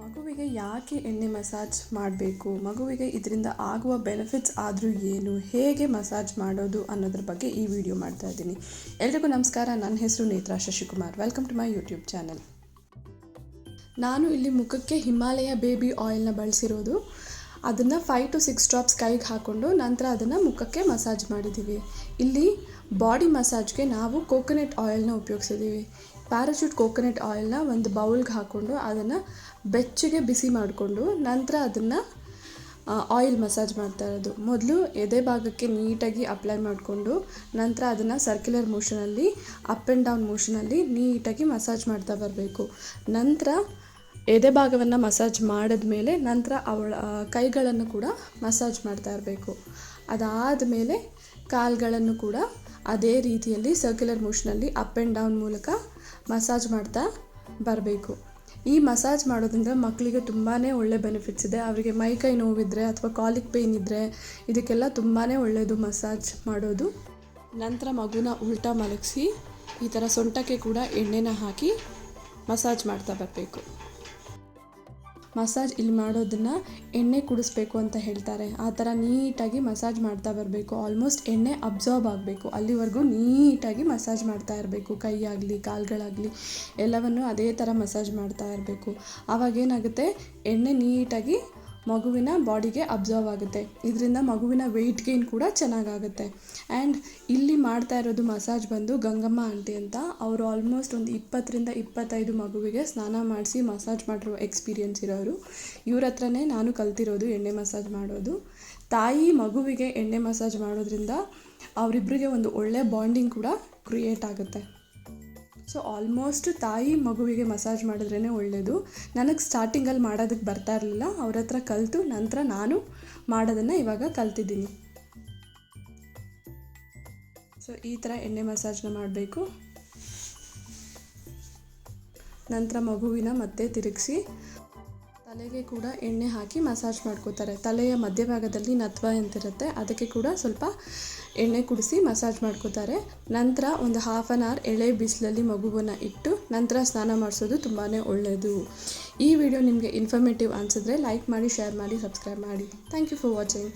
ಮಗುವಿಗೆ ಯಾಕೆ ಎಣ್ಣೆ ಮಸಾಜ್ ಮಾಡಬೇಕು? ಮಗುವಿಗೆ ಇದರಿಂದ ಆಗುವ ಬೆನಿಫಿಟ್ಸ್ ಆದರೂ ಏನು? ಹೇಗೆ ಮಸಾಜ್ ಮಾಡೋದು ಅನ್ನೋದ್ರ ಬಗ್ಗೆ ಈ ವಿಡಿಯೋ ಮಾಡ್ತಾ ಇದ್ದೀನಿ. ಎಲ್ರಿಗೂ ನಮಸ್ಕಾರ. ನನ್ನ ಹೆಸರು Netra Shashikumar. Welcome to my YouTube channel ನಾನು ಇಲ್ಲಿ ಮುಖಕ್ಕೆ ಹಿಮಾಲಯ ಬೇಬಿ ಆಯಿಲ್ನ ಬಳಸಿರೋದು. ಅದನ್ನು ಫೈವ್ ಟು ಸಿಕ್ಸ್ ಡ್ರಾಪ್ಸ್ ಕೈಗೆ ಹಾಕ್ಕೊಂಡು ನಂತರ ಅದನ್ನು ಮುಖಕ್ಕೆ ಮಸಾಜ್ ಮಾಡಿದ್ದೀವಿ. ಇಲ್ಲಿ ಬಾಡಿ ಮಸಾಜ್ಗೆ ನಾವು ಕೋಕೋನಟ್ ಆಯಿಲ್ನ ಉಪಯೋಗಿಸಿದ್ದೀವಿ. ಪ್ಯಾರಾಚೂಟ್ ಕೋಕೋನಟ್ ಆಯಿಲ್ನ ಒಂದು ಬೌಲ್ಗೆ ಹಾಕ್ಕೊಂಡು ಅದನ್ನು ಬೆಚ್ಚಗೆ ಬಿಸಿ ಮಾಡಿಕೊಂಡು ನಂತರ ಅದನ್ನು ಆಯಿಲ್ ಮಸಾಜ್ ಮಾಡ್ತಾ ಇರೋದು. ಮೊದಲು ಎದೆ ಭಾಗಕ್ಕೆ ನೀಟಾಗಿ ಅಪ್ಲೈ ಮಾಡಿಕೊಂಡು ನಂತರ ಅದನ್ನು ಸರ್ಕ್ಯುಲರ್ ಮೋಷನಲ್ಲಿ, ಅಪ್ ಆ್ಯಂಡ್ ಡೌನ್ ಮೋಷನಲ್ಲಿ ನೀಟಾಗಿ ಮಸಾಜ್ ಮಾಡ್ತಾ ಬರಬೇಕು. ನಂತರ ಎದೆ ಭಾಗವನ್ನು ಮಸಾಜ್ ಮಾಡಿದ ಮೇಲೆ ನಂತರ ಅವಳ ಕೈಗಳನ್ನು ಕೂಡ ಮಸಾಜ್ ಮಾಡ್ತಾ ಇರಬೇಕು. ಅದಾದ ಮೇಲೆ ಕಾಲುಗಳನ್ನು ಕೂಡ ಅದೇ ರೀತಿಯಲ್ಲಿ ಸರ್ಕ್ಯುಲರ್ ಮೋಷನಲ್ಲಿ ಅಪ್ ಆ್ಯಂಡ್ ಡೌನ್ ಮೂಲಕ ಮಸಾಜ್ ಮಾಡ್ತಾ ಬರಬೇಕು. ಈ ಮಸಾಜ್ ಮಾಡೋದ್ರಿಂದ ಮಕ್ಕಳಿಗೆ ತುಂಬಾ ಒಳ್ಳೆ ಬೆನಿಫಿಟ್ಸ್ ಇದೆ. ಅವರಿಗೆ ಮೈಕೈ ನೋವಿದ್ದರೆ ಅಥವಾ ಕಾಲಿಕ್ ಪೇಯ್ನ್ ಇದ್ದರೆ ಇದಕ್ಕೆಲ್ಲ ತುಂಬಾ ಒಳ್ಳೆಯದು ಮಸಾಜ್ ಮಾಡೋದು. ನಂತರ ಮಗುನ ಉಲ್ಟಾ ಮಲಗಿಸಿ ಈ ಥರ ಸೊಂಟಕ್ಕೆ ಕೂಡ ಎಣ್ಣೆನ ಹಾಕಿ ಮಸಾಜ್ ಮಾಡ್ತಾ ಬರಬೇಕು. ಮಸಾಜ್ ಇಲ್ಲಿ ಮಾಡೋದನ್ನು ಎಣ್ಣೆ ಕುಡಿಸ್ಬೇಕು ಅಂತ ಹೇಳ್ತಾರೆ. ಆ ಥರ ನೀಟಾಗಿ ಮಸಾಜ್ ಮಾಡ್ತಾ ಬರಬೇಕು. ಆಲ್ಮೋಸ್ಟ್ ಎಣ್ಣೆ ಅಬ್ಸಾರ್ಬ್ ಆಗಬೇಕು. ಅಲ್ಲಿವರೆಗೂ ನೀಟಾಗಿ ಮಸಾಜ್ ಮಾಡ್ತಾ ಇರಬೇಕು. ಕೈಯಾಗಲಿ ಕಾಲುಗಳಾಗಲಿ, ಎಲ್ಲವನ್ನು ಅದೇ ಥರ ಮಸಾಜ್ ಮಾಡ್ತಾ ಇರಬೇಕು. ಆವಾಗೇನಾಗುತ್ತೆ ಎಣ್ಣೆ ನೀಟಾಗಿ ಮಗುವಿನ ಬಾಡಿಗೆ ಅಬ್ಸರ್ವ್ ಆಗುತ್ತೆ. ಇದರಿಂದ ಮಗುವಿನ ವೆಯ್ಟ್ ಗೇನ್ ಕೂಡ ಚೆನ್ನಾಗಾಗುತ್ತೆ. ಆ್ಯಂಡ್ ಇಲ್ಲಿ ಮಾಡ್ತಾ ಇರೋದು ಮಸಾಜ್ ಬಂದು ಗಂಗಮ್ಮ ಆಂಟಿ ಅಂತ. ಅವರು ಆಲ್ಮೋಸ್ಟ್ ಒಂದು ಇಪ್ಪತ್ತರಿಂದ ಇಪ್ಪತ್ತೈದು ಮಗುವಿಗೆ ಸ್ನಾನ ಮಾಡಿಸಿ ಮಸಾಜ್ ಮಾಡಿರೋ ಎಕ್ಸ್ಪೀರಿಯನ್ಸ್ ಇರೋರು. ಇವ್ರ ಹತ್ರನೇ ನಾನು ಕಲ್ತಿರೋದು ಎಣ್ಣೆ ಮಸಾಜ್ ಮಾಡೋದು. ತಾಯಿ ಮಗುವಿಗೆ ಎಣ್ಣೆ ಮಸಾಜ್ ಮಾಡೋದ್ರಿಂದ ಅವರಿಬ್ಬರಿಗೆ ಒಂದು ಒಳ್ಳೆಯ ಬಾಂಡಿಂಗ್ ಕೂಡ ಕ್ರಿಯೇಟ್ ಆಗುತ್ತೆ. ಸೊ ಆಲ್ಮೋಸ್ಟ್ ತಾಯಿ ಮಗುವಿಗೆ ಮಸಾಜ್ ಮಾಡಿದ್ರೇ ಒಳ್ಳೆಯದು ನನಗೆ ಸ್ಟಾರ್ಟಿಂಗಲ್ಲಿ ಮಾಡೋದಕ್ಕೆ ಬರ್ತಾ ಇರಲಿಲ್ಲ. ಅವ್ರ ಹತ್ರ ಕಲಿತು ನಂತರ ನಾನು ಮಾಡೋದನ್ನು ಇವಾಗ ಕಲ್ತಿದ್ದೀನಿ. ಸೊ ಈ ಥರ ಎಣ್ಣೆ ಮಸಾಜ್ನ ಮಾಡಬೇಕು. ನಂತರ ಮಗುವಿನ ಮತ್ತೆ ತಿರುಗಿಸಿ ತಲೆಗೆ ಕೂಡ ಎಣ್ಣೆ ಹಾಕಿ ಮಸಾಜ್ ಮಾಡ್ಕೋತಾರೆ. ತಲೆಯ ಮಧ್ಯಭಾಗದಲ್ಲಿ ನತ್ವ ಅಂತಿರುತ್ತೆ. ಅದಕ್ಕೆ ಕೂಡ ಸ್ವಲ್ಪ ಎಣ್ಣೆ ಕುಡಿಸಿ ಮಸಾಜ್ ಮಾಡ್ಕೋತಾರೆ. ನಂತರ ಒಂದು ಹಾಫ್ ಆನ್ ಅವರ್ ಎಳೆ ಬಿಸಿಲಲ್ಲಿ ಮಗುವನ್ನು ಇಟ್ಟು ನಂತರ ಸ್ನಾನ ಮಾಡಿಸೋದು ತುಂಬಾ ಒಳ್ಳೆಯದು ಈ ವಿಡಿಯೋ ನಿಮಗೆ ಇನ್ಫಾರ್ಮೇಟಿವ್ ಅನಿಸಿದ್ರೆ ಲೈಕ್ ಮಾಡಿ ಶೇರ್ ಮಾಡಿ ಸಬ್ಸ್ಕ್ರೈಬ್ ಮಾಡಿ. Thank you for watching